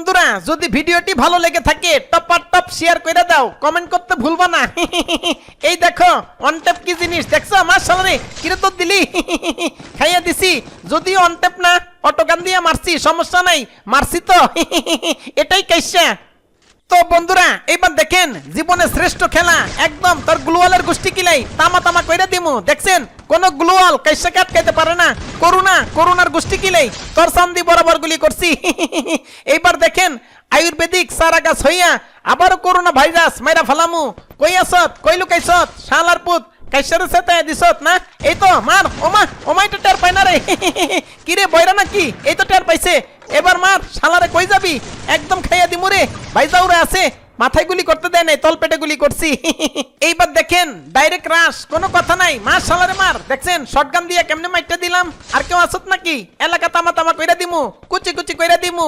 বন্ধুরা, যদি ভিডিওটি ভালো লেগে থাকে, টপ আর টপ শেয়ার করে দাও কমেন্ট করতে ভুলবা না। এই দেখো অন ট্যাপ কি জিনিস? দেখছ আমার সামনে কিরে তো দিলি? খাইয়া দিছি। যদিও অন ট্যাপ না অটোকান দিয়ে মারছি, সমস্যা নাই, মারছি তো। এটাই কাইসা। তো বন্ধুরা, এইবার দেখেন, জীবনে শ্রেষ্ঠ খেলা, একদম তোর গ্লোয়ালের গোষ্ঠী কিলাই, তামা তামা কইরা দিমু। দেখছেন, কোন গ্লোয়াল কাইসা কাট খাইতে পারে না। করুণা, করুণার গোষ্ঠী কিলাই, তোর সান্দি বরাবর গুলি করছি। এইবার দেখেন আয়ুর্বেদিক সারা গাছ হইয়া আবারও করোনা ভাইরাস মাইরা ফালামু। কই আসত কই লুকাইছত? শালার পুত কাইসারে সেতে দিছত না? এই তো, মার ওমা ওমাই তো টের পাই না রে। কি রে বয়রা নাকি? এই তো টের পাইছে। এবার মার, শালারে কই যাবি? একদম খাইয়া দিমু রে। ভাইজাউরে আছে, মাথায় গুলি করতে দেয় নাই, তল পেটে গুলি করছি। এইবার দেখেন ডাইরেক্ট রাশ কোনো কথা নাই। মার, শালারে মার, দেখছেন? শটগান দিয়ে কেমনে মাইটটা দিলাম? আর কেউ আসত নাকি? এলাকা তামা তামা কইরা দিমু, কুচি কুচি কইরা দিমু।